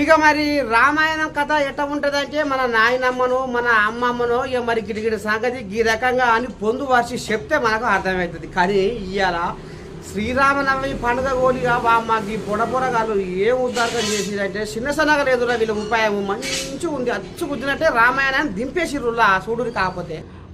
ఇక మరి రామాయణం కథ ఎట్ట ఉంటదంటే మన నాయనమ్మను మన అమ్మమ్మను ఇక మరి గిడిగిడి సంగతి ఈ రకంగా అని పొందు వర్షి చెప్తే మనకు అర్థమవుతుంది. కానీ ఇవాళ శ్రీరామనవమి పండుగ గోలిగా మాకు ఈ పొడ ఏం ఉద్దారకం చేసిరంటే చిన్న సన్నగా లేదురా వీళ్ళ ఉపాయం మంచిగా ఉంది అచ్చు కుదిరినట్టే రామాయణాన్ని దింపేసిర్రులా చూడుని కాకపోతే.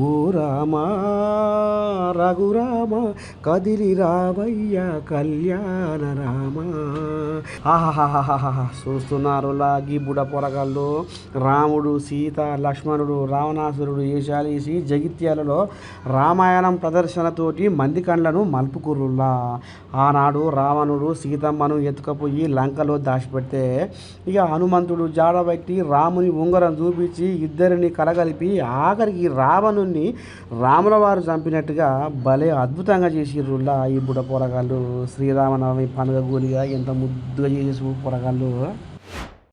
ఓ రామా రఘురామ కదిలి రావయ్య కళ్యాణ రామ. ఆహాహాహాహా చూస్తున్నారు లాగి బుడ పొరగళ్ళు. రాముడు సీత లక్ష్మణుడు రావణాసురుడు ఈశాలీసి జగిత్యాలలో రామాయణం ప్రదర్శనతోటి మంది కండ్లను మలుపుకురులా ఆనాడు రావణుడు సీతమ్మను ఎత్తుకపోయి లంకలో దాచిపెడితే ఇక హనుమంతుడు జాడబట్టి రాముని ఉంగరం చూపించి ఇద్దరిని కలగలిపి ఆఖరికి రావణు రావణుణ్ణి రాముల వారు చంపినట్టుగా భలే అద్భుతంగా చేసిర్రులా ఈ బుడ పోరగాళ్ళు. శ్రీరామనవమి పండుగ గోలిగా ఎంత ముద్దుగా చేసి పోరగాళ్ళు.